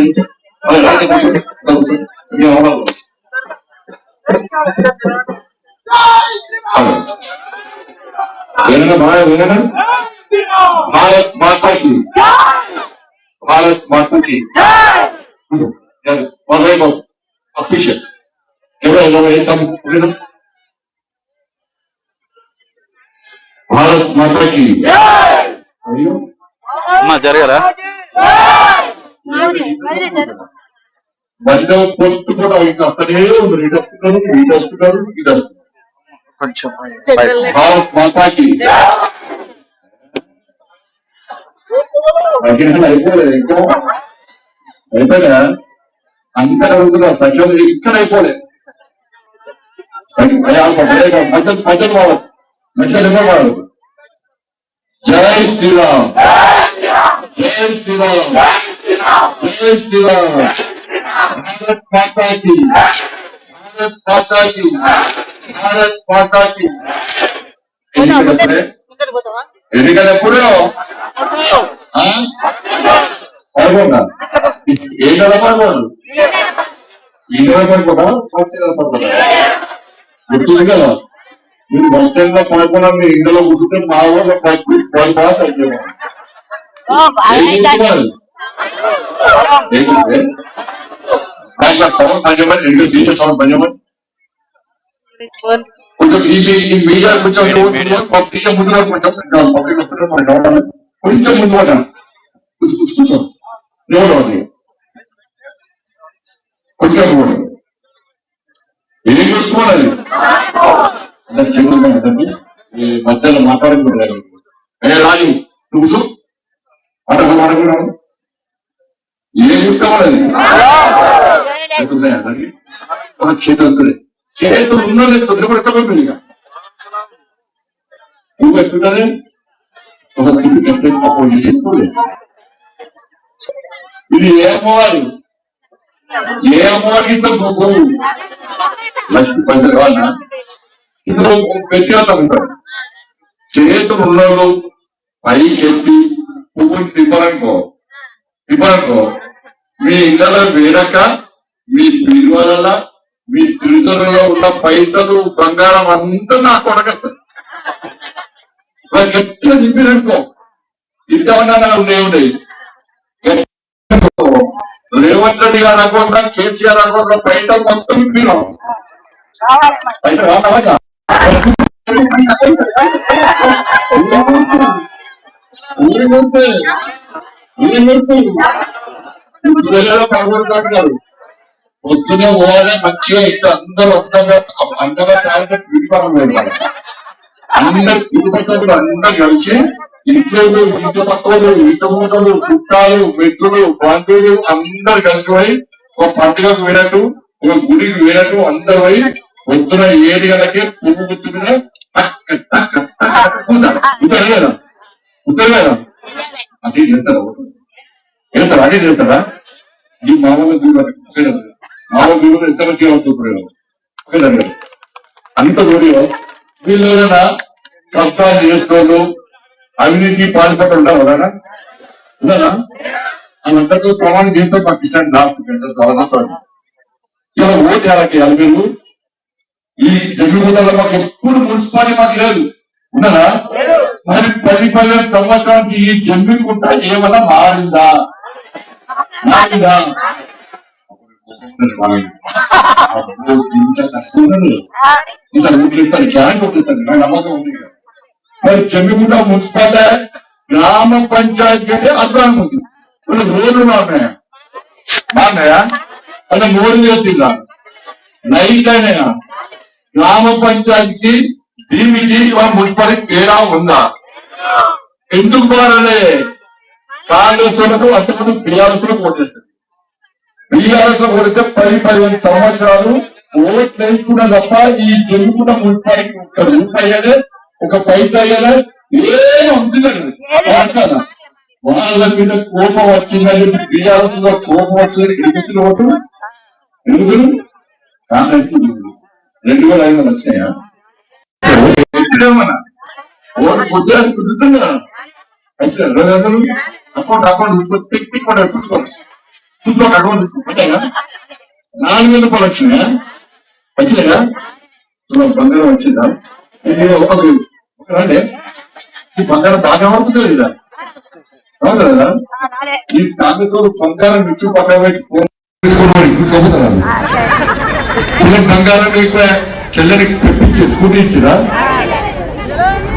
రండి. ఆ, రండి, కూర్చోండి. రా, కూర్చోండి. మేము అవ్వాలి. హలో. విననా బాగా విననా భారత్ మాతాకి భారత్ మాతాకి వన్ వైపు అఫీషియల్ ఎవరో ఎవరో వెళ్తాం వినం భారత్ మాతాకి అయ్యో అమ్మా జరగరా బంధం పొత్తు కూడా ఇంకా అక్కడే ఉంది ఇటు వస్తున్నారు ఇటు వస్తున్నారు ఇటు వస్తున్నారు కొంచెం భారత్ మాతాకి. సఖ్యం అయిపోలేదు ఇంకా అయిపోయినా? అందరూ అడుగుతున్నారు సఖ్యం ఇక్కడ అయిపోలేదు మధ్య మధ్యలో వాడు మధ్యలో వాడు జై శ్రీరామ్ జై శ్రీరామ్. జై శ్రీరామ్. భారత్ మాతాకి భారత్ మాతాకి భారత్ మాతాకి ఎన్నికలప్పుడే ఎన్నికలు ఎప్పుడు ఆ? పదకొండా ఏ నెల పదకొండా గుర్తుంది కదా మీరు నెల పదకొండా మీ ఇంట్లో కూర్చుంటే మా ఊళ్ళో పది బాగా తగ్గింది సౌండ్ పనిచేయమని రెండు డీజే సౌండ్ కొంచెం ఈ మీడియా కొంచెం డీజే ముందు రా కొంచెం పబ్లిక్ వస్తుంటే మనకి కావాలి కొంచెం ముందు పడ్డా ఎవరు అది కొంచెం కూడా ఏం మధ్యలో మాట్లాడుకుంటారు ఏ రాజు నువ్వు అడగ. అడగడం ఏం చెప్తామన్నది చేతున్నాయా దానికి? ఒక చేతులు వస్తున్నాయి చేతులు ఉన్నా లేదు తొందర ఇక నువ్వు ఒక తిప్పి కంటే పాపం ఇది ఏ అమ్మవారు ఏ అమ్మవారికి ఇంత గొప్ప లక్ష్మి పైసలు కావాలన్నా ఇందులో వ్యక్తిగతం చేతులు ఉన్నోళ్ళు పైకి ఎత్తి పువ్వుని తిప్పరనుకో తిప్పరనుకో మీ ఇళ్ళలో వేడక మీ బీరువాల మీ తిరుతలలో ఉన్న పైసలు బంగారం అంతా నా కొడగస్తుంది గట్టిగా నింపిననుకో ఇంతమన్నా నాకు లేవుండే రేవంత్ రెడ్డి గారు అనుకుంటా కేసీఆర్ అనుకుంటా బయట మొత్తం నింపినాం పైసలు కావాలా ఊరికొస్తే పొద్దునే పోవాలి మంచిగా ఇక్కడ అందరూ అందంగా అందంగా తాగితే పిలిపారం పెడతారు అందరు తిరుపతులు అందరూ కలిసి ఇంట్లో ఇంటి పక్కలు ఇంటి మూటలు చుట్టాలు మెట్రులు బంధువులు అందరు కలిసి పోయి ఒక పండుగకు వేయనట్టు ఒక గుడికి వేయనట్టు అందరు పోయి పొద్దున ఏడు గంటకే పువ్వు గుర్తు మీద టక్ టక్ టక్ టక్ కూతారు. కూతారు కదా? కూతారు కదా? అది చేస్తారా చేస్తారా అదే చేస్తారా ఈ మామూలు చూడండి మామూలు చూడండి ఎంత మంచిగా అవుతుంది అంత వీడియో వీళ్ళు ఎవరైనా కబ్జాలు చేస్తోళ్ళు అవినీతి పాల్పడి ఎవరైనా ఉన్నారా వాళ్ళందరితో ప్రమాణం చేస్తే మాకు ఇచ్చాను లాస్ట్ ఇలా ఓటు వాళ్ళకి మీరు? ఈ జమ్మిగుండలో మాకు ఎప్పుడు మున్సిపాలిటీ మాకు లేదు. ఉన్నారా మరి పది పదిహేను సంవత్సరాల నుంచి ఈ జమ్మిగుంట ఏమన్నా మారిందా? మారిందా అబ్బో, ఇంత కష్టం ఇతను ఊరికి ఇతను గ్యాన్ నా నమ్మకం ఉంది మరి చెమ్మిగుంట మున్సిపాలిటీ గ్రామ పంచాయతీ కంటే అర్థం ఉంది మన రోడ్లు బాగున్నాయా బాగున్నాయా అంటే మూడు నైట్ అయినా గ్రామ పంచాయతీకి దీనికి మున్సిపాలిటీ తేడా ఉందా ఎందుకు మారలే కాంగ్రెస్లకు అంతకుముందు బీఆర్ఎస్లో ఓటేస్తుంది బీఆర్ఎస్లో కొడితే పది పదిహేను సంవత్సరాలు ఓట్ వేసుకున్నా తప్ప ఈ చెందుకున్న మున్సిపాలిటీ ఒక రూపాయి అయ్యేదే ఒక పైసా అయ్యేదే ఏం ఉంటుందండి వాళ్ళ మీద కోపం వచ్చిందని చెప్పి బీఆర్ఎస్లో కోపం వచ్చిందని ఎదుగుతున్న ఓటు ఎందుకు? కాంగ్రెస్ రెండు వేల ఐదు వందలు వచ్చాయా ఎక్కడేమన్నా ఓటు గుద్దేసి కుదురుతుంది? కదా అయితే రెండు వందలు? అకౌంట్ అకౌంట్ చూసుకో పిక్ పిక్ పడాలి చూసుకో. చూసుకో ఒక అకౌంట్ అంతేనా నాలుగు వేల రూపాయలు వచ్చినాయా? వచ్చినాయా? బంగారం వచ్చిందా? ఇది ఈ బంగారం బాగా పడుతుంది లేదా? అవును కదా ఈ దానితో బంగారం ఇచ్చి పక్కన పెట్టి ఫోన్ తీసుకోవాలి బంగారం ఎక్కువ చెల్లెడికి తెప్పించి స్కూటీ ఇచ్చిరా?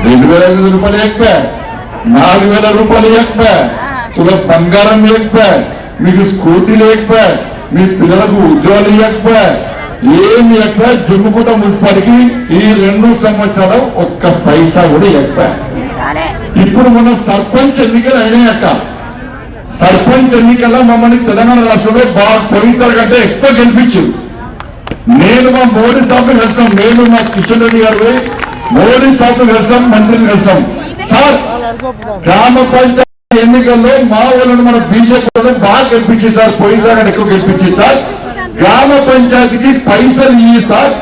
రెండు వేల ఐదు వందల రూపాయలు ఎక్కువ నాలుగు వేల రూపాయలు ఎక్కువ తుల బంగారం ఎక్కువ మీకు స్కూటీ లేకపో మీ పిల్లలకు ఉద్యోగాలు ఇవ్వకపో ఏమి ఎక్కువ జమ్ముకుంట మున్సిపాలిటీకి ఈ రెండు సంవత్సరాలు ఒక్క పైసా కూడా ఎక్కువ ఇప్పుడు మన సర్పంచ్ ఎన్నికలు అయినాయి అక్క. సర్పంచ్ ఎన్నికల్లో మమ్మల్ని తెలంగాణ రాష్ట్రంలో బాగా పోయినసారి కంటే ఎక్కువ గెలిపించింది. నేను మా మోడీ సాబ్ కలిసాం నేను మా కిషన్ రెడ్డి గారు మోడీ సాబ్ కలిసాం మంత్రిని కలిసాం సార్ గ్రామ పంచాయతీ ఎన్నికల్లో మా వాళ్ళని మన బీజేపీ బాగా గెలిపించి సార్ పోయినసారి కంటే ఎక్కువ గెలిపించి సార్. గ్రామ పంచాయతీకి పైసలు ఇయ్యి సార్.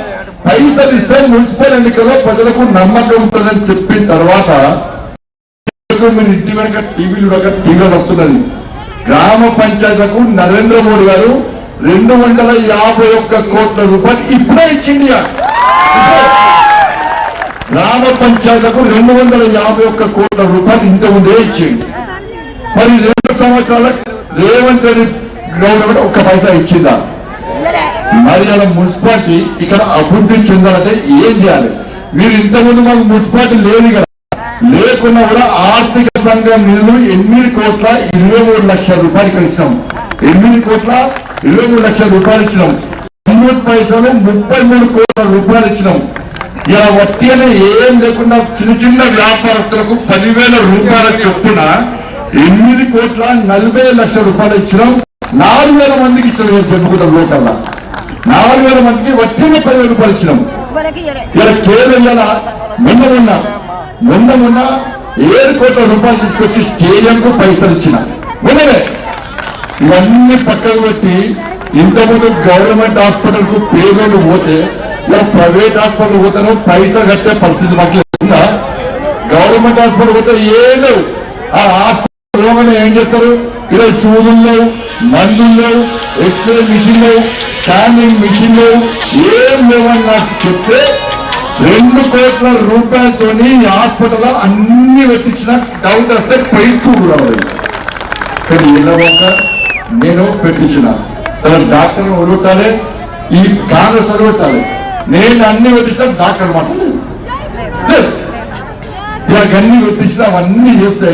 పైసలు ఇస్తే మున్సిపల్ ఎన్నికల్లో ప్రజలకు నమ్మకం ఉంటుందని చెప్పిన తర్వాత మీరు ఇంటి వెనక టీవీలు చూడక టీవీలో వస్తున్నది. గ్రామ పంచాయతీలకు నరేంద్ర మోడీ గారు రెండు వందల యాభై ఒక్క కోట్ల రూపాయలు ఇప్పుడే ఇచ్చింది గ్రామ పంచాయతీలకు రెండు వందల యాభై ఒక్క కోట్ల రూపాయలు ఇంత ముందే ఇచ్చింది మరి రెండు సంవత్సరాల రేవంత్ రెడ్డి గవర్నమెంట్ ఒక్క పైసా ఇచ్చిందా? మరి అలా మున్సిపాలిటీ ఇక్కడ అభివృద్ధి చెందాలంటే ఏం చేయాలి? మీరు ఇంతకుముందు మాకు మున్సిపాలిటీ లేదు కదా. లేకున్నా కూడా ఆర్థిక సంఘం నిధులు ఎనిమిది కోట్ల ఇరవై మూడు లక్షల రూపాయలు ఇక్కడ ఇచ్చినాం. ఎనిమిది కోట్ల ఇరవై మూడు లక్షల రూపాయలు ఇచ్చినాం. తొమ్మిది పైసలు ముప్పై మూడు కోట్ల రూపాయలు ఇచ్చినాం. ఇలా వట్టిన ఏం లేకుండా చిన్న చిన్న వ్యాపారస్తులకు పదివేల రూపాయల చొప్పున ఎనిమిది కోట్ల నలభై లక్షల రూపాయలు ఇచ్చినాం. నాలుగు వేల మందికి ఇచ్చినాం చెప్పుకుంటాం లోకల్లా. నాలుగు వేల మందికి వట్టిన పదివేల రూపాయలు ఇచ్చినాం. ఇలా కేవలం ఇలా మొన్న మొన్న మొన్న మొన్న ఏడు కోట్ల రూపాయలు తీసుకొచ్చి స్టేడియంకు పైసలు ఇచ్చిన. మొన్ననే. ఇవన్నీ పక్కకు పెట్టి ఇంతకుముందు గవర్నమెంట్ హాస్పిటల్కు పేదోళ్ళు పోతే ఇలా ప్రైవేట్ హాస్పిటల్ పోతాను పైసా కట్టే పరిస్థితి మాకు గవర్నమెంట్ హాస్పిటల్ పోతే ఏం లేవు. ఆ హాస్పిటల్ ఏం చేస్తారు? ఇలా సూదులు లేవు మందులు లేవు ఎక్స్రే మిషన్ లేవు స్కానింగ్ మిషన్ లేవు ఏం లేవని నాకు చెప్తే రెండు కోట్ల రూపాయలతోని హాస్పిటల్ అన్ని పెట్టించిన డౌట్ వస్తే పై చూడు కానీ ఇలా నేను పెట్టించిన. తన డాక్టర్ ఒడగొట్టాలి ఈ కాంగ్రెస్ ఒడగొట్టాలి నేను అన్ని పెట్టిస్తాను డాక్టర్ మాత్రం లేదు. అన్ని పెట్టించిన అవన్నీ చేస్తే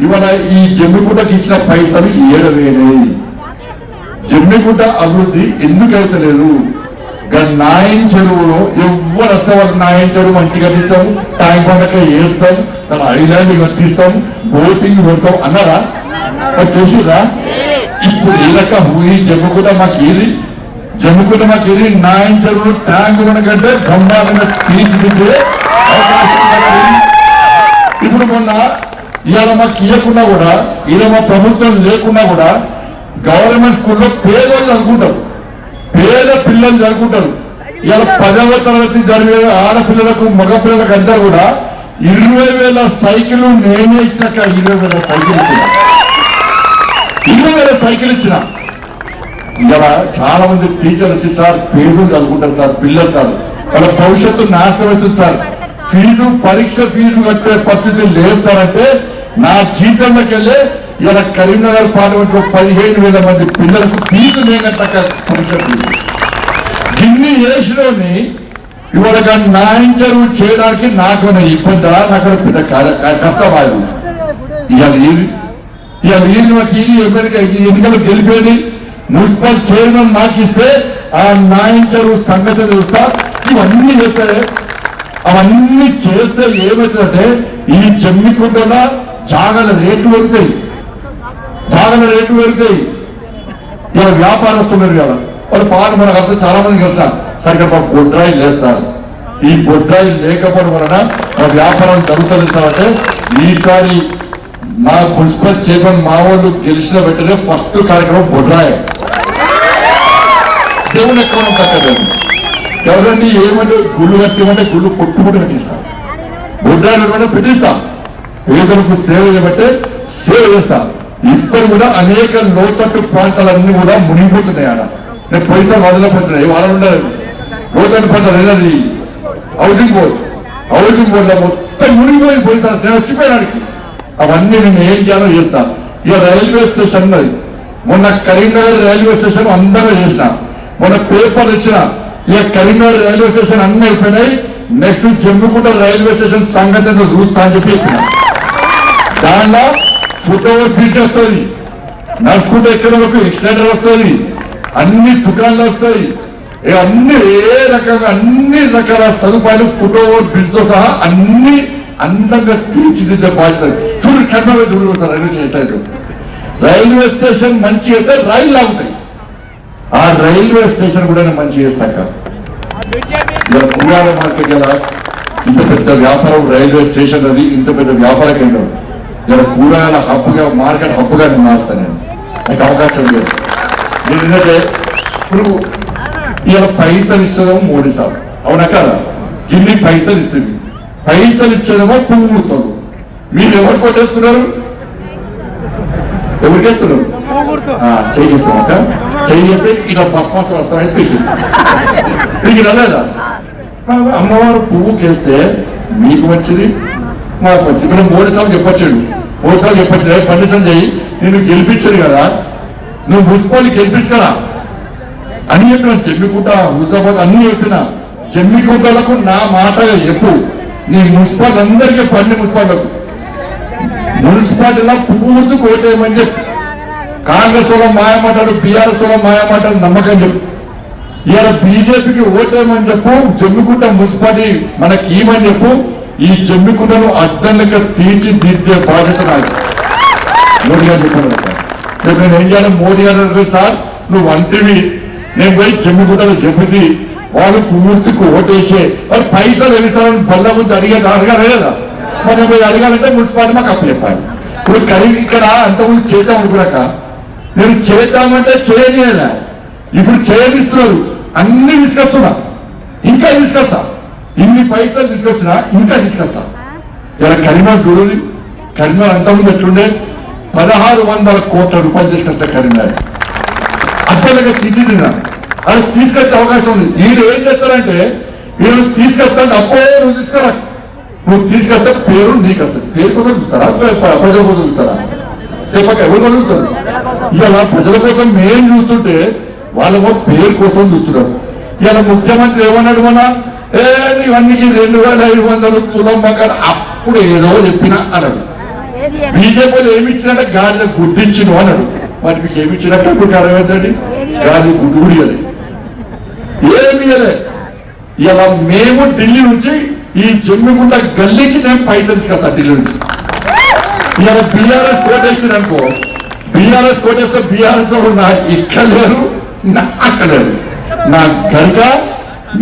ఇవాళ ఈ జమ్మిగుట్టకి ఇచ్చిన పైసలు ఏడవేనాయి జమ్మిగుట్ట అభివృద్ధి ఎందుకు అవుతలేదు నాయన్ చెరువులో ఎవరు వస్తే వాళ్ళు నాయన్ చెరువు మంచిగా తీస్తాం ట్యాంక్ పండగ వేస్తాం దాని ఐలాండ్ కట్టిస్తాం బోటింగ్ పెడతాం అన్నారా? చేసిరా? ఇప్పుడు ఈ రకం ఈ జమ్మిగుట్ట మాకు ఏది జమ్మిగుట్ట మాకు చెరువులు ట్యాంక్ కంటే బ్రహ్మాండంగా తీర్చిదిద్దే అవకాశం ఇప్పుడు మొన్న ఇవాళ మాకు ఇవ్వకుండా కూడా ఇలా మా ప్రభుత్వం లేకున్నా కూడా గవర్నమెంట్ స్కూల్లో పేదోళ్ళు చదువుకుంటారు. పేద పిల్లలు చదువుకుంటారు. ఇవాళ పదవ తరగతి జరిగే ఆడపిల్లలకు మగ పిల్లలకు అంతా కూడా ఇరవై వేల సైకిల్ నేనే ఇచ్చినాక ఇరవై వేల సైకిల్ ఇచ్చిన. ఇరవై వేల సైకిల్ ఇచ్చిన. ఇలా చాలా మంది టీచర్లు వచ్చి సార్ పేదలు చదువుకుంటారు సార్ పిల్లలు సార్ వాళ్ళ భవిష్యత్తు నాశనం అవుతుంది సార్. ఫీజు పరీక్ష ఫీజు కట్టే పరిస్థితి లేదు సార్. అంటే నా జీతంలోకి వెళ్ళి ఇలా కరీంనగర్ పార్లమెంట్లో పదిహేను వేల మంది పిల్లలకు ఫీజు లేనట్ట పరీక్ష ఫీజు గిన్ని వేసిలోని ఇవాళ కానీ న్యాయం చేయడానికి నాకు ఇబ్బందా నాకు పెద్ద కష్టం క- కష్టమా ఇవాళ ఇవాళ ఈ మాకు ఎమ్మెల్యే ఎన్నికలు గెలిపేది మున్సిపల్ చైర్మన్ నాకిస్తే ఇస్తే ఆ నాయించరు చెరువు సంగతి చూస్తా ఇవన్నీ చేస్తారే అవన్నీ చేస్తే ఏమవుతుందంటే ఈ చెమ్మికుంటున్న జాగల రేటు పెరుగుతాయి. జాగల రేటు పెరుగుతాయి. ఇలా వ్యాపారస్తున్నారు కదా వాళ్ళు పాలు మనకు అర్థం చాలా మంది తెలుసా? సరిగ్గా మాకు బొడ్రాయి లేదు సార్. ఈ బొడ్రాయి లేకపోవడం వలన మా వ్యాపారం జరుగుతుంది సార్ అంటే ఈసారి మా మున్సిపల్ చైర్మన్ మా వాళ్ళు గెలిచిన వెంటనే ఫస్ట్ కార్యక్రమం బొడ్రాయి దేవుని ఎక్కడ కట్టడం. ఎవరన్నీ ఏమంటే గుళ్ళు కట్టమంటే గుళ్ళు పొట్టుముట్టు కట్టిస్తాం బొడ్రాయి పెట్టిస్తా పేదలకు సేవ చేయబట్టే సేవ చేస్తా ఇప్పుడు కూడా అనేక లోతట్టు ప్రాంతాలన్నీ కూడా మునిగిపోతున్నాయి ఆడ. నేను పైసలు వదలపడుతున్నాయి వాళ్ళ ఉండదు లోతట్టు ప్రాంతాలు ఏదది హౌసింగ్ బోర్డు. హౌసింగ్ బోర్డులో మొత్తం మునిగిపోయి పోయిన నేను వచ్చిపోయినాడికి. అవన్నీ నేను ఏం చేయాలో చేస్తా. ఇక రైల్వే స్టేషన్ ఉన్నది. మొన్న కరీంనగర్ రైల్వే స్టేషన్ అందరూ చేసిన. మన పేపర్ ఇచ్చిన ఇక కరీంనగర్ రైల్వే స్టేషన్ అన్ని అయిపోయినాయి. నెక్స్ట్ చెమ్ముకుంట రైల్వే స్టేషన్ సంగతి చూస్తా అని చెప్పి చెప్పిన. దానిలో ఫోటో బీచ్ వస్తుంది. నడుచుకుంటే ఎక్కడ వరకు ఎక్స్టెండర్ వస్తుంది. అన్ని దుకాణాలు వస్తాయి. ఏ అన్ని ఏ రకంగా అన్ని రకాల సదుపాయాలు ఫోటో బ్రిడ్జ్తో సహా అన్ని అందంగా తీర్చిదిద్దే బాధ్యత. చూడు కర్మ చూడు రైల్వే స్టేషన్ రైల్వే స్టేషన్ మంచి అయితే రైలు ఆగుతాయి ఆ రైల్వే స్టేషన్ కూడా నేను మంచి చేస్తాక. కూరగాయల మార్కెట్ ఎలా ఇంత పెద్ద వ్యాపారం రైల్వే స్టేషన్ అది ఇంత పెద్ద వ్యాపార కేంద్రం. ఇలా కూరగాయల హబ్బుగా మార్కెట్ హబ్బుగా నేను మారుస్తాను నేను. నాకు అవకాశం లేదు. నేను ఏంటంటే ఇప్పుడు ఇలా పైసలు ఇచ్చదేమో మోడీ సార్ అవునా కదా? ఇన్ని పైసలు ఇస్తుంది. పైసలు ఇచ్చేదేమో పువ్వు మీరు ఎవరు కొట్టేస్తున్నారు? ఎవరికి వేస్తున్నారు. చెయ్యతే చెయ్యితే ఇలా బస్మాసం వస్తామని పీకి లేదా? రాలేదా అమ్మవారు పువ్వు కేస్తే మీకు మంచిది మాకు మంచిది. ఇప్పుడు మూడు సార్లు చెప్పొచ్చాడు. మూడు సార్లు చెప్పొచ్చు పండి చెయ్యి నేను గెలిపించాడు కదా. నువ్వు మున్సిపాలిటీ గెలిపించు కదా అని చెప్పిన చెమ్మికుంట హుజాబాద్ అన్ని చెప్పిన. చెమ్మికుంటలకు నా మాటగా చెప్పు నీ మున్సిపాలిటీ అందరికీ పండి మున్సిపాలిటీలకు. మున్సిపాలిటీలో పువ్వుతూ కోటేయమని చెప్పు. కాంగ్రెస్లో మాయమాటాడు బీఆర్ఎస్లో మాయమాటాడు నమ్మకం చెప్పు. ఇవాళ బీజేపీకి ఓటేమని చెప్పు జమ్మికుంట మున్సిపాలిటీ మనకి ఏమని చెప్పు. ఈ జమ్మికుంటను అద్దం తీర్చిదిద్దే బాధ్యత నాది. మోడీ గారు చెప్పాను నేను ఏం చేయాలి? మోడీ గారు అన్నారు, సార్ నువ్వు అంటివి. నేను పోయి జమ్మికుంటలో చెబుతి వాళ్ళు పూర్తికి ఓటేసే. వాళ్ళు పైసలు ఎన్నిస్తారని బల్ల ముందు అడిగే అడగాలి కదా. మనం పోయి అడగాలంటే మున్సిపాలిటీ మాకు అప్పు చెప్పాలి ఇప్పుడు కరీం ఇక్కడ అంతకుముందు చేద్దాం అనుకున్నాక నేను చేద్దామంటే చేయలేదా ఇప్పుడు చేయనిస్తున్నారు. అన్ని తీసుకొస్తున్నా. ఇంకా తీసుకొస్తా. ఇన్ని పైసలు తీసుకొచ్చినా ఇంకా తీసుకొస్తా. ఇలా కరీంనగర్ చూడండి. కరీంనగర్ అంతకుముందు ఎట్లుండే? పదహారు వందల కోట్ల రూపాయలు తీసుకొస్తా కరీంనగర్. అప్పటిగా తీర్చిదిద్దా అది తీసుకొచ్చే అవకాశం ఉంది. వీళ్ళు ఏం చేస్తారంటే వీళ్ళు తీసుకొస్తాను అప్పో నువ్వు తీసుకురా. నువ్వు తీసుకొస్తే పేరు నీకు వస్తుంది పేరు కోసం చూస్తారా? ప్రజల కోసం చూస్తారా? చెప్పక ఎవరి కోసం చూస్తారు? ఇలా ప్రజల కోసం మేం చూస్తుంటే వాళ్ళ పేరు కోసం చూస్తున్నారు ఇలా ముఖ్యమంత్రి ఏమన్నాడు మన ఏ నీవన్నీ రెండు వేల ఐదు వందలు తులం మకాన్ అప్పుడు ఏదో చెప్పినా అన్నాడు. బీజేపీలో ఏమి ఇచ్చినట్టే గాడిద గుడ్డించును అన్నాడు. మరి మీకు ఏమి ఇచ్చినట్టు ఇప్పుడు అర్థమైందండి గాడి గుడ్డు ఏమి ఇవ్వలే ఇలా మేము ఢిల్లీ నుంచి ఈ జమ్మిగుంట గల్లీకి నేను పైసలు తీసుకొస్తాను ఢిల్లీ నుంచి. ఇలా బీఆర్ఎస్ కోటేసిన అనుకో బీఆర్ఎస్ కోటేస్తే బీఆర్ఎస్ నా ఇక్కడ లేరు నా అక్కడ లేరు నా గర్గ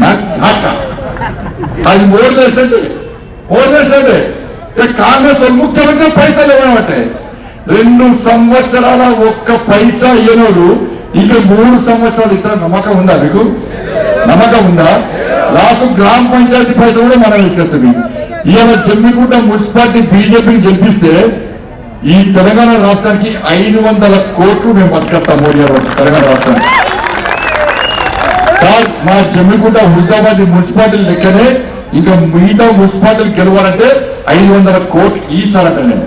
నా ఘాక అది ఓటు వేసండి. ఓటు వేసండి. కాంగ్రెస్ ముఖ్యమంత్రి పైసలు ఇవ్వమంటే రెండు సంవత్సరాల ఒక్క పైసా ఇవ్వనోడు ఇక మూడు సంవత్సరాలు ఇతర నమ్మకం ఉందా మీకు? నమ్మకం ఉందా? లాస్ట్ గ్రామ పంచాయతీ పైసలు కూడా మనం ఇచ్చేస్తాం ఇవాళ జమ్మికుంట మున్సిపాలిటీ బీజేపీని గెలిపిస్తే ఈ తెలంగాణ రాష్ట్రానికి ఐదు వందల కోట్లు మేము పట్టుకొస్తాం మోడీ గారు తెలంగాణ రాష్ట్రానికి. సార్ మా జమ్మికుంట హుజాబాద్ మున్సిపాలిటీ లెక్కనే ఇంకా మిగతా మున్సిపాలిటీలు గెలవాలంటే ఐదు వందల కోట్లు ఈసారి అంటే నేను.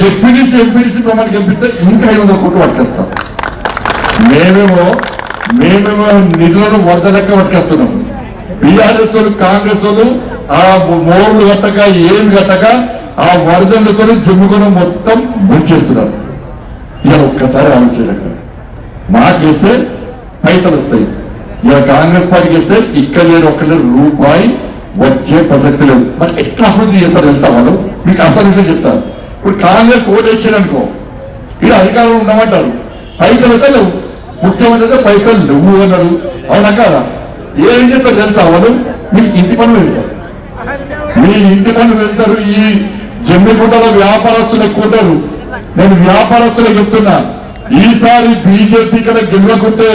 జెడ్పీటీసీ ఎంపీటీసీ ప్రమాణం గెలిపిస్తే ఇంకా ఐదు వందల కోట్లు పట్టుకొస్తాం. మేమేమో మేమేమో నిధులను వరద లెక్క పట్టుకొస్తున్నాం. బీఆర్ఎస్ వాళ్ళు కాంగ్రెస్ వాళ్ళు ఆ మోర్లు కట్టక ఏం కట్టక ఆ వరదలతో జమ్ముకుని మొత్తం ముంచేస్తున్నారు. ఇలా ఒక్కసారి ఆలోచించక మాకేస్తే పైసలు వస్తాయి. ఇలా కాంగ్రెస్ పార్టీకి ఇస్తే ఇక్కడ లేడు ఒక్క రూపాయి వచ్చే ప్రసక్తి లేదు. మరి ఎట్లా అభివృద్ధి చేస్తారు తెలుసా వాళ్ళు? మీకు అసలు విషయం చెప్తారు ఇప్పుడు కాంగ్రెస్ ఓటు వేసారనుకో ఇక్కడ అధికారంలో ఉండమంటారు. పైసలు అయితే లేవు. ముఖ్యమంత్రి అయితే పైసలు లేవు అన్నారు. అవునా కాదా? ఏం చేస్తారు తెలుసా వాళ్ళు? మీ ఇంటి పనులు వేస్తారు మీ ఇంటి పనులు వెళ్తారు ఈ జమ్మిగుంటలో వ్యాపారస్తులు ఎక్కువ ఉంటారు నేను వ్యాపారస్తులు చెప్తున్నా. ఈసారి బీజేపీ కన్నా గెలవకుంటే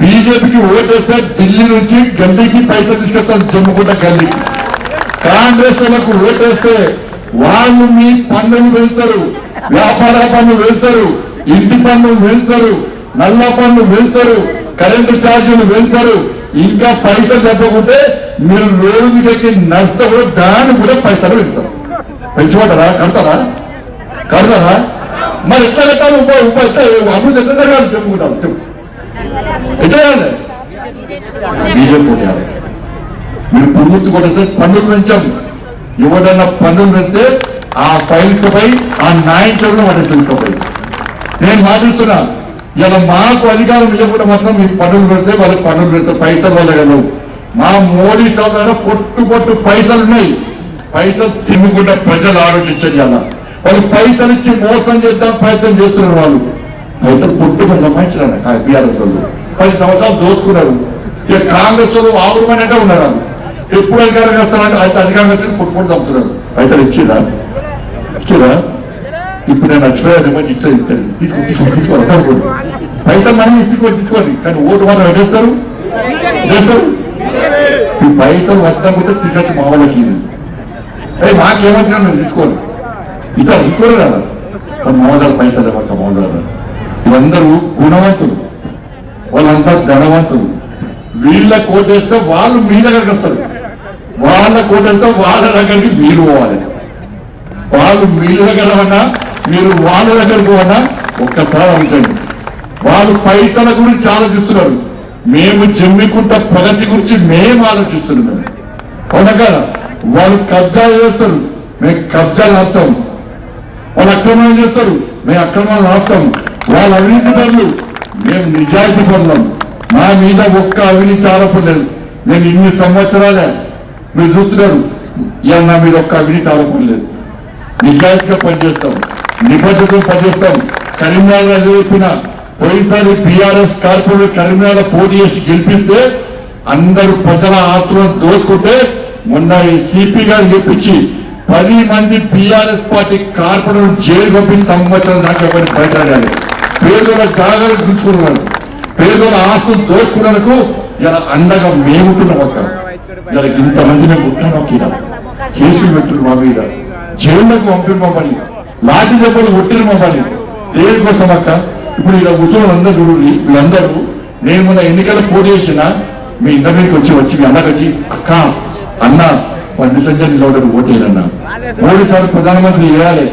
బీజేపీకి ఓటేస్తే ఢిల్లీ నుంచి గల్లీకి పైసలు తీసుకొస్తాను జమ్మిగుంట గల్లీకి కాంగ్రెస్ వాళ్ళకు ఓటేస్తే వాళ్ళు మీ పన్నులు వేస్తారు. వ్యాపార పన్ను వేస్తారు. ఇంటి పన్ను వేస్తారు. నల్ల పన్ను వేస్తారు. కరెంటు ఛార్జీలు వేస్తారు. ఇంకా పైసలు చెప్పకుంటే మీరు రోడ్డు దగ్గర నడిస్తే కూడా దాన్ని కూడా పైసలు వేస్తారు. పెంచుకుంటారా? కడతారా? కడతారా? మరి ఎట్లా కట్టాలి? ఉప ఉప అభివృద్ధి ఎట్లా జరగాలి చెప్పు. ఎట్లా బీజేపీ కొట్టాలి మీరు పురుగుతు కొట్టేస్తే పన్నులు పెంచాం. ఎవడన్నా పన్నులు పెంచితే ఆ ఫైల్స్ పోయి ఆ న్యాయం చెవులు తెలుసుకోపోయి నేను మాటిస్తున్నా ఇలా మాకు అధికారం ఇవ్వకుండా మాత్రం మీ పన్నులు పెడితే వాళ్ళకి పన్నులు పెడితే పైసలు వాళ్ళగలవు మా మోడీ సోదరు పొట్టు పొట్టు పైసలు ఉన్నాయి. పైసలు తిమ్మకుండా ప్రజలు ఆలోచించండి అలా వాళ్ళు పైసలు ఇచ్చి మోసం చేద్దాం ప్రయత్నం చేస్తున్నారు వాళ్ళు. పైసలు పొట్టు పని సంపాదించారు బీఆర్ఎస్ వాళ్ళు. పది సంవత్సరాలు దోసుకున్నారు. ఇక కాంగ్రెస్ వాళ్ళు ఆవురమనేటే ఉన్నారు వాళ్ళు. ఎప్పుడు అధికారం చేస్తారంటే అయితే అధికారం వచ్చి పొట్టు చంపుతున్నారు. పైసలు ఇచ్చిరా? ఇచ్చిరా? ఇప్పుడు నేను నచ్చిపోయాను మంచి ఇచ్చా ఇస్తారు. తీసుకొని తీసుకో తీసుకోవాలి పైసలు మనం తీసుకొని తీసుకోండి. కానీ ఓటు మాత్రం ఎట్టేస్తారు ఎట్టేస్తారు ఈ పైసలు వద్దనుకుంటే తీసుకొచ్చి మా వాళ్ళకి. అరే ఏ మాకేమంటున్నా మీరు తీసుకోండి. ఇతను తీసుకోరు కదా. మరి పైసలు పక్క మోదాలు వీళ్ళందరూ గుణవంతులు. వాళ్ళంతా ధనవంతులు. వీళ్ళ కోటేస్తే వాళ్ళు మీ దగ్గరికి వస్తారు. వాళ్ళ కోటేస్తే వాళ్ళ దగ్గరికి మీరు పోవాలి. వాళ్ళు మీ దగ్గర అన్నా మీరు వాళ్ళ దగ్గరకు పోనా? ఒక్కసారి ఆలోచండి వాళ్ళు పైసల గురించి ఆలోచిస్తున్నారు. మేము జమ్మికుంట ప్రగతి గురించి మేము ఆలోచిస్తున్నాం. అవునా కదా? వాళ్ళు కబ్జాలు చేస్తారు. మేము కబ్జాలు ఆపుతాం. వాళ్ళు అక్రమాలు చేస్తారు. మేము అక్రమాలు ఆపుతాం. వాళ్ళ అవినీతి పనులు మేము నిజాయితీ పనులం మా మీద ఒక్క అవినీతి ఆరోపణ లేదు. నేను ఇన్ని సంవత్సరాలే మీరు చూస్తున్నారు. ఇలా నా మీద ఒక్క అవినీతి ఆరోపణ లేదు. నిజాయితీగా పనిచేస్తాం. నిబద్ధతతో పనిచేస్తాం. కరీంనగర్ చెప్పిన పోయినసారి బీఆర్ఎస్ కార్పొరేట్ కరీంనగర్ పోటీ చేసి గెలిపిస్తే అందరూ ప్రజల ఆస్తులను దోసుకుంటే మొన్న ఈ సిపి గారు చెప్పించి పది మంది బీఆర్ఎస్ పార్టీ కార్పొరేట్ జైలు పంపి సంవత్సరం దాకా ఎవరిని బయటపడాలి పేదల జాగ్రత్త గుంచుకున్నారు పేదోళ్ళ ఆస్తులు దోచుకున్నందుకు ఇలా అండగా మేముంటున్నాం అక్క ఇలా ఇంతమంది మేము పుట్టాను ఒక కేసులు పెట్టిన మా మీద జైళ్ళకు పంపిన మమ్మల్ని లాఠీ దెబ్బలు కొట్టిన మమ్మల్ని దేనికోసం అక్క? ఇప్పుడు ఇలా కూర్చొని అందరూ చూడండి వీళ్ళందరూ నేను మొన్న ఎన్నికల పోటీ చేసిన మీ ఇంటర్ మీదకి వచ్చి వచ్చి మీ అన్నకి వచ్చి అక్క అన్న బండి సంజయ్ నిలబడి ఓటేయాలన్న. మోడీ సార్ ప్రధానమంత్రి చేయాలి.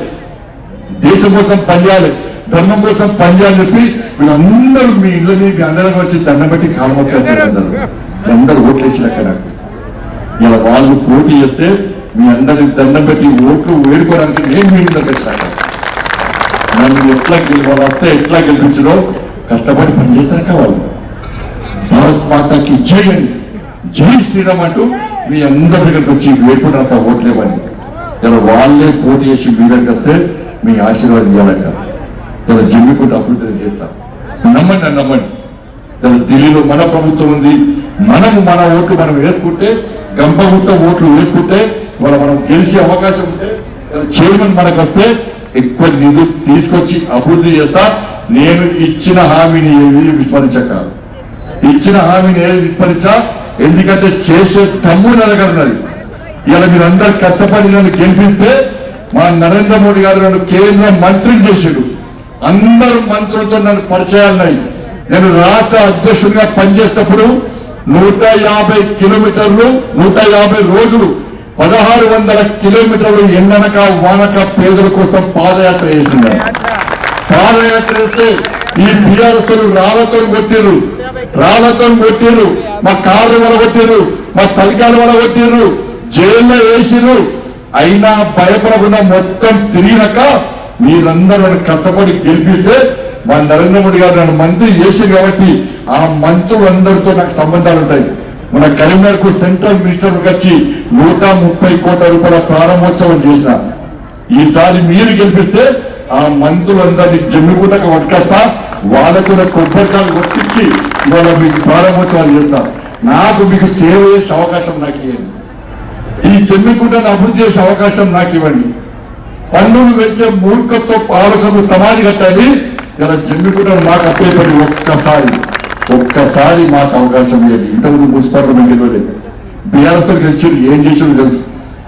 దేశం కోసం పనిచేయాలి ధర్మం కోసం పనిచేయాలని చెప్పి వీళ్ళందరూ మీ ఇళ్ళ మీ అందరికి వచ్చి దండం పెట్టి కాలమొక్కారు అందరూ. ఓట్లు వేసినాక నాకు ఇలా వాళ్ళు పోటీ చేస్తే మీ అందరికి దండం పెట్టి ఓట్లు వేడుకోవడానికి నేను మీ ఇంట్లో తెచ్చాను నన్ను ఎట్లా గెలవాలి వాళ్ళు వస్తే ఎట్లా గెలిపించడో కష్టపడి పనిచేస్తారు కావాలి భారత్ మాతకి జై అని జై శ్రీరామ్ అంటూ మీ అందరి దగ్గరకు వచ్చి వేడుకున్నంత ఓట్లేవని. ఇలా వాళ్ళే పోటీ చేసి మీ దగ్గరికి వస్తే మీ ఆశీర్వాదం ఇవ్వాలంట. ఇలా జిమ్మికుంటూ అభివృద్ధి చేస్తారు నమ్మండి నమ్మండి. ఇలా ఢిల్లీలో మన ప్రభుత్వం ఉంది. మనము మన ఓట్లు మనం వేసుకుంటే గంపగుత్త ఓట్లు వేసుకుంటే వాళ్ళ మనం గెలిచే అవకాశం ఉంటే చైర్మన్ మనకు వస్తే ఎక్కువ నిధులు తీసుకొచ్చి అభివృద్ధి చేస్తా. నేను ఇచ్చిన హామీని ఏది విస్మరించక. ఇచ్చిన హామీని ఏది విస్మరించా ఎందుకంటే చేసే తమ్ము నా ఇలా మీరు అందరు కష్టపడి నన్ను గెలిపిస్తే మా నరేంద్ర మోడీ గారు నన్ను కేంద్ర మంత్రిని చేసాడు. అందరు మంత్రులతో నన్ను పరిచయాలున్నాయి నేను రాష్ట్ర అధ్యక్షుడిగా పనిచేసేటప్పుడు నూట యాభై కిలోమీటర్లు నూట యాభై రోజులు పదహారు వందల కిలోమీటర్లు ఎండనక వానక పేదల కోసం పాదయాత్ర చేసింది పాదయాత్ర చేస్తే ఈ బీఆర్ఎస్ రాళ్ళతో కొట్టిరు రాళ్ళతో కొట్టిరు మా కార్లు వడగొట్టిరు మా తలికాలు వడగొట్టిరు జైల్లో వేసిరు అయినా భయపడకుండా మొత్తం తిరిగినాక మీరందరూ నన్ను కష్టపడి గెలిపిస్తే మా నరేంద్ర మోడీ గారు నన్ను మంత్రి చేసింది కాబట్టి ఆ మంత్రులందరితో నాకు సంబంధాలు ఉంటాయి. మన కరీంనగర్కు సెంట్రల్ మినిస్టర్ వచ్చి నూట ముప్పై కోట్ల రూపాయల ప్రారంభోత్సవం చేసిన. ఈసారి మీరు గెలిపిస్తే ఆ మంత్రులందరినీ జమ్మికుంటకు పట్టుకొస్తా. వాళ్ళకు కూడా కొబ్బరికాయలు కొట్టించి ఇవాళ మీకు ప్రారంభోత్సవాలు చేస్తాం. నాకు మీకు సేవ చేసే అవకాశం నాకు ఇవ్వండి. ఈ జమ్మికుంటను అభివృద్ధి చేసే అవకాశం నాకు ఇవ్వండి. పన్నులు పెంచే మూర్ఖత్వ పాలకులు సమాధి కట్టాలి. ఇలా జమ్మికుంటను మాకు అప్పేపడి ఒక్కసారి. ఒక్కసారి మాకు అవకాశం ఇవ్వండి. ఇంతకుముందు మున్సిపాలిటీ గెలవలేదు బీఆర్ఎస్తో గెలిచారు ఏం చేసారు తెలుసు.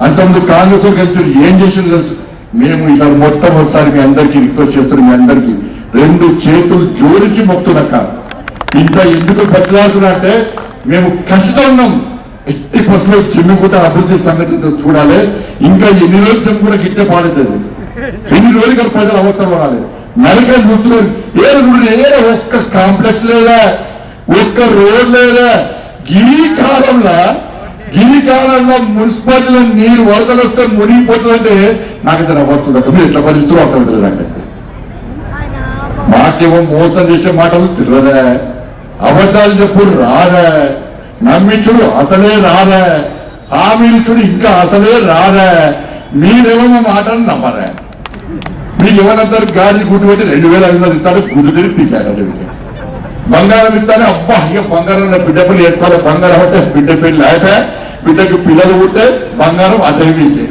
అంతకుముందు కాంగ్రెస్తో గెలిచారు ఏం చేసారు తెలుసు. మేము ఈసారి మొట్టమొదటిసారి మీ అందరికీ రిక్వెస్ట్ చేస్తున్నాం మీ అందరికీ. రెండు చేతులు జోడించి మొక్కుతున్నక్క ఇంత ఎందుకు బతిలాడుతున్నా అంటే మేము కష్టం ఉన్నాం. ఎట్టి పసులో చిమ్ముకుంట అభివృద్ధి సంగతి చూడాలి. ఇంకా ఎన్ని రోజులు చెప్పుకుంటే గిట్టే పాడుతుంది? ఎన్ని రోజులు ఇక్కడ ప్రజలు అవస్థ పడాలి? నరకలు చూస్తున్నారు ఏ రోడ్డు ఏ ఒక్క కాంప్లెక్స్ లేదా? ఒక్క రోడ్ లేదా? ఈ కాలంలో ఈ కాలంలో మున్సిపాలిటీలో నీరు వరదలు వస్తే మునిగిపోతుందంటే నాకు ఇది వస్తుంది మీరు ఎట్లా పరిస్థితులు అర్థమవుతుందంటే మాకేమో మోసం చేసే మాటలు తిరగదే. అబద్ధాలు చెప్పు రాదే. నమ్మించుడు అసలే రాదే. హామీలుచుడు ఇంకా అసలే రాదే. మీరేమో మాటలు నమ్మరే. మీకు ఎవరందరూ గాలి గుడ్డు పెట్టి రెండు వేల ఐదు వందలు ఇస్తాడు గుడ్డు తిరిగి పీకారు బంగారం ఇస్తానే అబ్బా ఇక బంగారం బిడ్డ పిల్లలు వేసుకోవాలి. బంగారం అంటే బిడ్డ పెళ్ళి అయితే బిడ్డకు పిల్లలు ఉంటే బంగారం అడవికి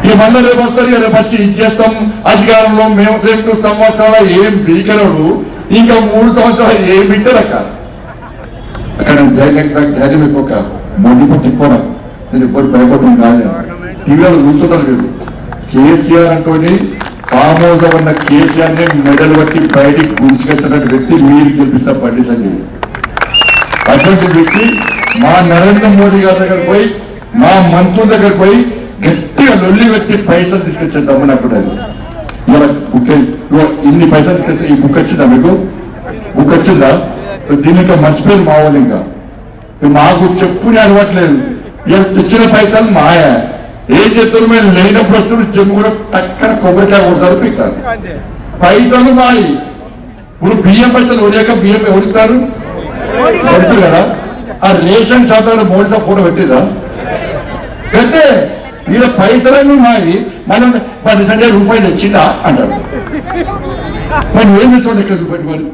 ఈ మళ్ళీ రేపు వస్తారు రేపు వచ్చి ఇచ్చేస్తాం అధికారంలో మేము రెండు సంవత్సరాల ఏం బీకరుడు ఇంకా మూడు సంవత్సరాలు ఏం బిడ్డరక్క అక్కడ ధైర్యం నాకు ధైర్యం ఎక్కువ కాదు మొండి పట్టిపోవడం నేను ఇప్పుడు భయపడడం కాదు. టీవీలో చూస్తున్నారు మీరు. కేసీఆర్ అంటోని ఫామ్ హౌస్లో ఉన్న కేసీఆర్ని మెడల్ బట్టి బయటికి గుంచుకొచ్చినటువంటి వ్యక్తి మీరు గెలిపిస్తారు బండి సంజయ్. అటువంటి వ్యక్తి మా నరేంద్ర మోడీ గారి దగ్గర పోయి మా మంత్రుల దగ్గర పోయి గట్టిగా లొల్లి పెట్టి పైసలు తీసుకొచ్చేద్దాము నాకు ఇవాళ బుక్ ఇవాళ ఇన్ని పైసలు తీసుకొస్తే ఈ బుక్ వచ్చిందా మీకు? బుక్ వచ్చిందా? దీన్ని ఇంకా మర్చిపోయింది మా వాళ్ళు ఇంకా. మాకు చెప్పుకునే అలవాట్లేదు ఇక తెచ్చిన పైసలు మాయ. ఏం చేస్తారు మేము లేనప్పుడు వస్తున్న చెమ్ము కూడా టక్కన కొబ్బరికాయ కొడతారు పిక్తారు. పైసలు మాయి. ఇప్పుడు బియ్యం పైసలు ఒరేక బియ్యం ఎవరిస్తారు? కదా? ఆ రేషన్ షాపులో మోడీ సాబ్ ఫోటో పెట్టిరా పెట్టే. ఈడ పైసలన్నీ మాయి మనం పది సండే రూపాయలు వచ్చిందా అంటారు మరి ఏం చేస్తాడు ఇక్కడ చూపెట్టి మరి?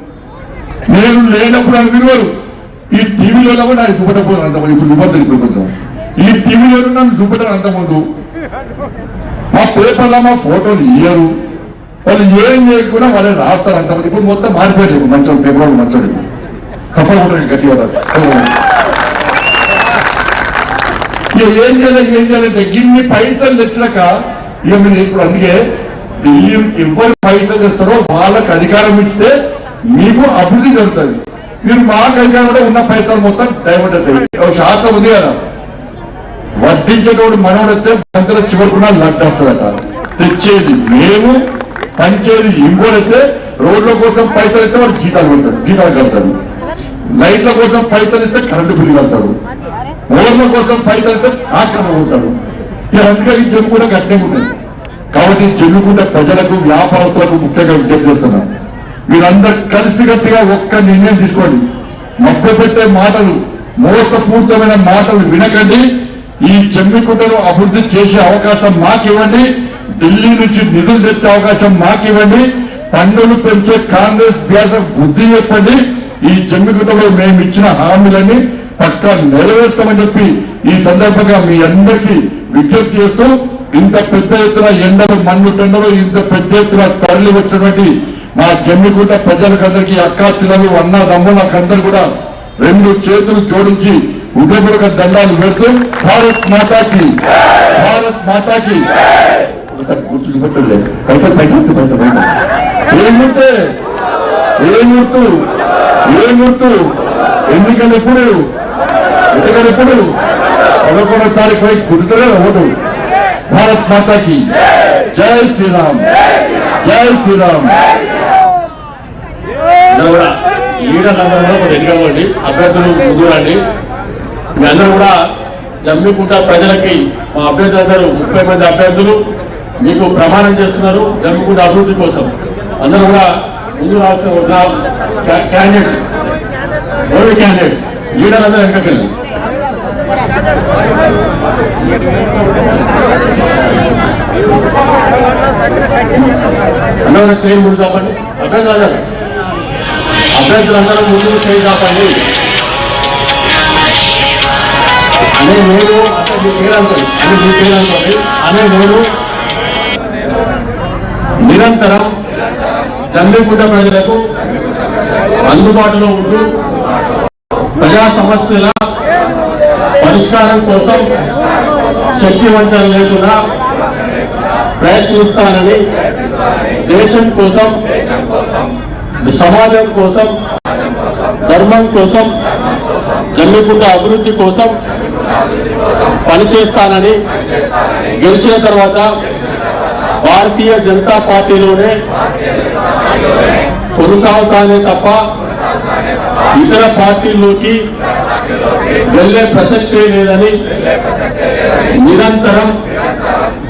నేను లేనప్పుడు అని విలువరు ఈ టీవీలో కూడా నాకు చూపెట్టకపోయాను అంతమంది ఇప్పుడు చూపడతాను ఇప్పుడు కొంచెం ఈ టీవీలో నన్ను చూపెట్టాను అంతకుముందు మా పేపర్లో మా ఫోటోలు ఇయ్యరు. వాళ్ళు ఏం చేయకుండా వాళ్ళని రాస్తారు అంతమంది ఇప్పుడు మొత్తం మారిపోయారు. మంచోడు పేపర్ మంచోడు. తప్పకుండా ఉంటుంది గట్టిగా. ఇక ఏం చేయలేదు ఏం చేయాలంటే ఇన్ని పైసలు తెచ్చినాక ఇక ఇప్పుడు అందుకే ఢిల్లీకి ఎవరు పైసలు తెస్తారో వాళ్ళకి అధికారం ఇస్తే మీకు అభివృద్ధి జరుగుతుంది. మీరు మాకు అధికారం కూడా ఉన్న పైసలు మొత్తం డైవర్ట్ అవుతాయి. ఒక శాస్త్రం ఉంది కదా వడ్డించేటోడు మనవడు వస్తే పంచల చివరికున్న లడ్డస్తుందట తెచ్చేది మేము పంచేది ఇంకోడైతే రోడ్ల కోసం పైసలు ఇస్తే వాడు జీతాలు కడతాడు జీతాలు కడతాడు. లైట్ల కోసం పైసలు ఇస్తే కరెంటు బిల్లు కడతాడు. ఓర్ల కోసం పైసలు వెళ్తే ఆక్రమణ ఉంటాడు ఇక అందుకే ఈ చెరువు కూడా కట్టే ఉంటుంది. కాబట్టి చెల్లుకుంట ప్రజలకు వ్యాపారస్తులకు ముఖ్యంగా విజ్ఞప్తి చేస్తున్నాం. మీరందరూ కలిసికట్టుగా ఒక్క నిర్ణయం తీసుకోండి. మభ్యపెట్టే మాటలు మోసపూరితమైన మాటలు వినకండి. ఈ చెమ్మికుంటను అభివృద్ధి చేసే అవకాశం మాకు ఇవ్వండి ఢిల్లీ నుంచి నిధులు తెచ్చే అవకాశం మాకు ఇవ్వండి పన్నులు పెంచే కాంగ్రెస్ బీఆర్ఎస్ బుద్ధి చెప్పండి. ఈ చెమ్మికుంటలో మేము ఇచ్చిన హామీలని పక్క నెరవేర్తామని చెప్పి ఈ సందర్భంగా మీ అందరికీ విజ్ఞప్తి చేస్తూ ఇంత పెద్ద ఎత్తున ఎండలు మన్ను టెండలు ఇంత పెద్ద ఎత్తున తరలి వచ్చినటువంటి మా జమ్మికుంట ప్రజలకందరికీ అక్కా చిన్నలు అన్న తమ్ముళ్ళకందరూ కూడా రెండు చేతులు జోడించి ఉదయపూర్వక దండాలు పెడుతూ భారత్ మాతాకి భారత్ మాతాకి. ఒకసారి గుర్తు పైసలు పైసలు పైసలు పైసలు. ఏం గుర్తే? ఏం గుర్తు? ఏం గుర్తు? ఎన్నికలు ఎప్పుడు? ఎందుకంటే ఎప్పుడు పదకొండో తారీఖు పోయి కుదురుతలే ఓటు భారత్ మాతాకి జై శ్రీరామ్. జై శ్రీరామ్. అందరూ కూడా లీడర్లందరూ కూడా కొంచెం ఎన్నికవ్వండి అభ్యర్థులు ముందు మీ అందరూ కూడా జమ్మికుంట ప్రజలకి మా అభ్యర్థులందరూ ముప్పై మంది అభ్యర్థులు మీకు ప్రమాణం చేస్తున్నారు జమ్మికుంట అభివృద్ధి కోసం. అందరూ కూడా ముందు రావాల్సిన క్యాండిడేట్స్. Only candidates. లీడర్ అందరూ వెనకకెళ్ళి అందరూ చేయి ముందు చాపండి. అభ్యర్థులు అభ్యర్థులందరూ ముందు చేయి చాపండి. అనే నేను అసలు మీ పేరు అనుకోండి అనే మీ పేరు అనుకోండి అనే నేను నిరంతరం జమ్మికుంట ప్రజలకు అందుబాటులో ఉంటూ ప్రజా సమస్యల పరిష్కారం కోసం శక్తి లేకుండా ప్రయత్నిస్తానని దేశం కోసం సమాజం కోసం ధర్మం కోసం జమ్మికుంట అభివృద్ధి కోసం పనిచేస్తానని గెలిచిన తర్వాత భారతీయ జనతా పార్టీలోనే కొనసాగుతానే తప్ప ఇతర పార్టీల్లోకి వెళ్ళే ప్రసక్తే లేదని నిరంతరం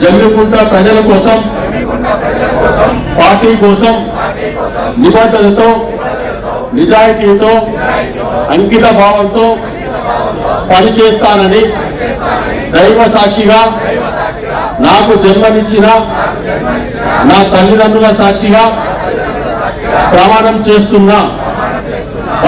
జమ్మికుంట ప్రజల కోసం పార్టీ కోసం నిబద్ధతతో నిజాయితీతో అంకిత భావంతో పనిచేస్తానని దైవ సాక్షిగా నాకు జన్మనిచ్చిన నా తల్లిదండ్రుల సాక్షిగా ప్రమాణం చేస్తున్నా.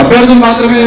అభ్యర్థులు మాత్రమే